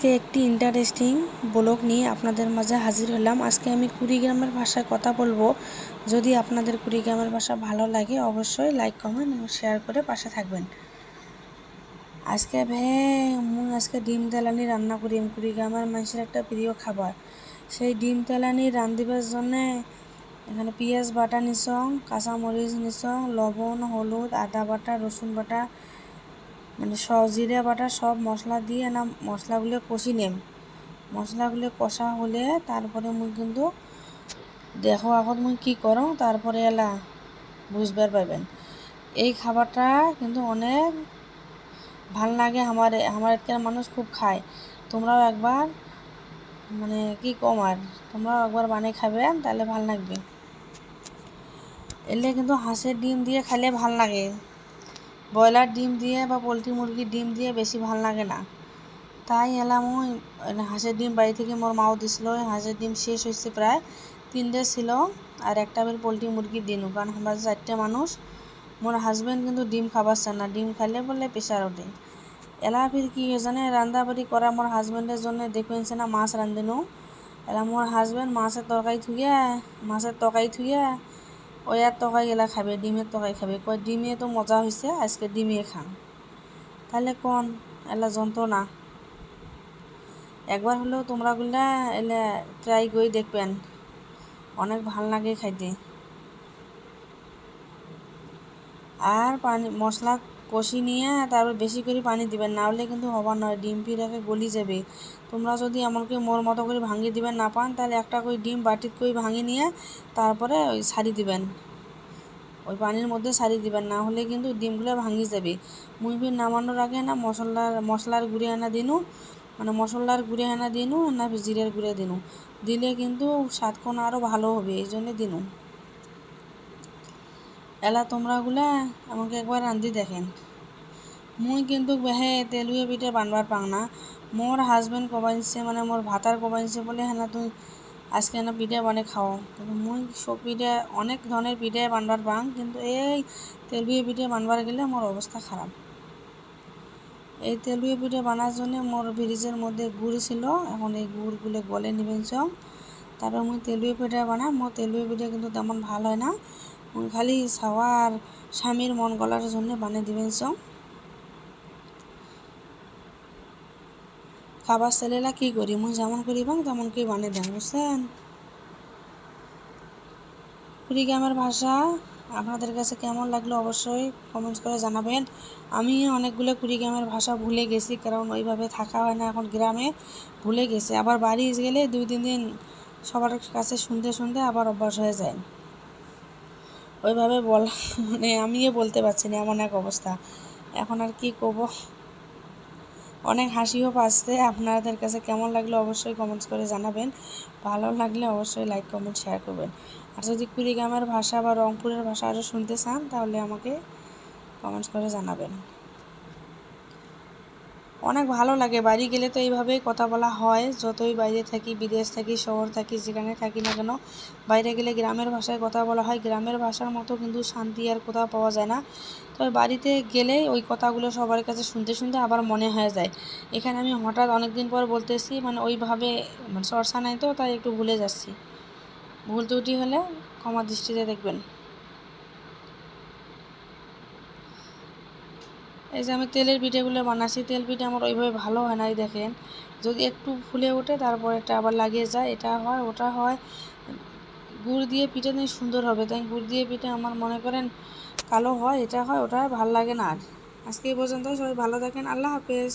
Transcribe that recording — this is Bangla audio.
আজকে একটি ইন্টারেস্টিং ব্লগ নিয়ে আপনাদের মাঝে হাজির হলাম। আজকে আমি কুড়িগ্রামের ভাষায় কথা বলব। যদি আপনাদের কুড়িগ্রামের ভাষা ভালো লাগে, অবশ্যই লাইক কমেন্ট এবং শেয়ার করে পাশে থাকবেন। আজকে ভে মুই আজকে ডিম তেলানি রান্না করিম কুড়িগ্রামের মানুষের একটা প্রিয় খাবার। সেই ডিম তেলানি রান্ধিবার জন্যে এখানে পেঁয়াজ বাটা নিছং, কাঁচামরিচ নিছং, লবণ, হলুদ, আদা বাটা, রসুন বাটা মানে সব জিরে বাটা সব মশলা দিয়ে না মশলাগুলো কষি নেম। মশলাগুলো কষা হলে তারপরে মুই কিন্তু দেখো এখন মুই কি করো, তারপরে এলা বুঝবার পাবেন এই খাবারটা কিন্তু অনেক ভালো লাগে আমার আমার এখানে মানুষ খুব খায়। তোমরাও একবার মানে কি কম আর, তোমরাও একবার বানিয়ে খাবেন তাহলে ভালো লাগবে। এলে কিন্তু হাঁসের ডিম দিয়ে খাইলে ভালো লাগে। ব্রয়লার ডিম দিয়ে বা পোলট্রি মুরগির ডিম দিয়ে বেশি ভালো লাগে না। তাই এলাম ওই হাঁসের ডিম বাড়ি থেকে মোর মাও দিছিল, ওই হাঁসের ডিম শেষ হয়েছে প্রায় তিনটে ছিল আর একটা বের পোলট্রি মুরগির দিনও কারণ আমরা চারটে মানুষ, মোর হাজব্যান্ড কিন্তু ডিম খাবাচ্ছে না, ডিম খাইলে বলে প্রেশার ওঠে এলা ফির কি জানে রান্দাবাড়ি করা মোর হাজব্যান্ডের জন্য দেখবেনছে না মাছ রান্ধিনো এলা মোর হাজব্যান্ড মাছের তরকারি থুয়ে মাছের তরকারি থুয়ে ওই আর তরকারি এলা খাবে ডিমের তরকারি খাবে কয় ডিমে তো মজা হয়েছে আজকে ডিমে খাম। তাহলে কোন, এলা যন্ত্রণা। একবার হলেও তোমরা গুলা এলে ট্রাই করে দেখবেন। অনেক ভালো লাগে খাইতে। আর পানি, মশলা কষি নিয়ে তারপর বেশি করে পানি দিবেন, না হলে কিন্তু হবার নয়, ডিম ফিরাকে গলি যাবে। তোমরা যদি এমনকি মোর মতো করে ভাঙিয়ে দিবেন না পান, তাহলে একটা করে ডিম বাটিত করে ভাঙিয়ে নিয়ে তারপরে ওই সারি দিবেন। ওই পানির মধ্যে সারি দিবেন, না হলে কিন্তু ডিমগুলো ভাঙিয়ে যাবে। মুই ফির নামানোর আগে না মশলার মশলার গুঁড়ে আনা দিনু মানে মশলার গুঁড়ে আনা দিনু, না জিরের গুঁড়ে দিনু। দিলে কিন্তু স্বাদক্ষণ আরও ভালো হবে, এই জন্যে দিনু। এলা তোমরাগুলা আমাকে একবার রান্ধি দেখেন। মুই কিন্তু বেহে তেলুয়ে পিঠে বানবার পাং না। মোর হাজবেন্ড কবাইছে মানে মোর ভাতার কবাইছে বলে হ্যাঁ তুই আজকে না পিঠে বানে খাও কিন্তু মুই সব পিঠে, অনেক ধরনের পিঠে বানবার পাং কিন্তু এই তেলুয়ে পিঠে বানবার গেলে মোর অবস্থা খারাপ এই তেলুয়ে পিঠে বানার জন্য মোর ফ্রিজের মধ্যে গুড় ছিল, এখন এই গুড়গুলো গলে নিবেন সব তারপর মুই তেলুয়ে পিঠে বানাই মোর তেলুয়ে পিঠে কিন্তু তেমন ভালো হয় না। খালি সাওয়ার স্বামীর মন গলার জন্য বানিয়ে দিবেন সব খাবার ছেলেরা কী করি? মুই যেমন করি বাং তেমন করে বানিয়ে দেন, বুঝছেন? কুড়িগ্রামের ভাষা, আপনাদের কাছে কেমন লাগল অবশ্যই কমেন্টস করে জানাবেন। আমি অনেকগুলো কুড়িগ্রামের ভাষা ভুলে গেছি, কারণ ওইভাবে থাকা হয় না এখন গ্রামে, ভুলে গেছে। আবার বাড়ি গেলে দুই, তিন দিন সবার কাছে শুনতে শুনতে আবার অভ্যাস হয়ে যায়। ওইভাবে বল মানে আমিও বলতে পারছি না এমন এক অবস্থা। এখন আর কি করব? অনেক হাসিও পাচ্ছে। আপনাদের কাছে কেমন লাগল অবশ্যই কমেন্টস করে জানাবেন। ভালো লাগলে অবশ্যই লাইক কমেন্ট শেয়ার করবেন। আর যদি কুড়িগ্রামের ভাষা বা রংপুরের ভাষা আরও শুনতে চান, তাহলে আমাকে কমেন্টস করে জানাবেন। অনেক ভালো লাগে। বাড়ি গেলে তো এইভাবেই কথা বলা হয়। যতই বাইরে থাকি, বিদেশ থাকি, শহর থাকি, যেখানে থাকি না কেন, বাইরে গেলে গ্রামের ভাষায় কথা বলা হয়। গ্রামের ভাষার মতো কিন্তু শান্তি আর কোথাও পাওয়া যায় না। তবে বাড়িতে গেলে ওই কথাগুলো সবার কাছে শুনতে শুনতে আবার মনে হয়ে যায়। এখানে আমি হঠাৎ অনেক দিন পর বলতেছি মানে ওইভাবে মানে চর্চা নাই তো, তাই একটু ভুলে যাচ্ছি। ভুল ত্রুটি হলে ক্ষমা দৃষ্টিতে দেখবেন। এই যে আমি তেলের পিঠেগুলো বানাচ্ছি, তেল পিঠে আমার ওইভাবে ভালো হয় নাই দেখেন। যদি একটু ফুলে ওঠে, তারপর এটা আবার লাগিয়ে যায়, এটা হয়, ওটা হয়। গুড় দিয়ে পিঠে নেই সুন্দর হবে। তাই গুড় দিয়ে পিঠে আমার মনে করেন কালো হয়, এটা হয়, ওটা ভালো লাগে না আর। আজকে এই পর্যন্ত সবাই ভালো থাকেন, আল্লাহ হাফেজ।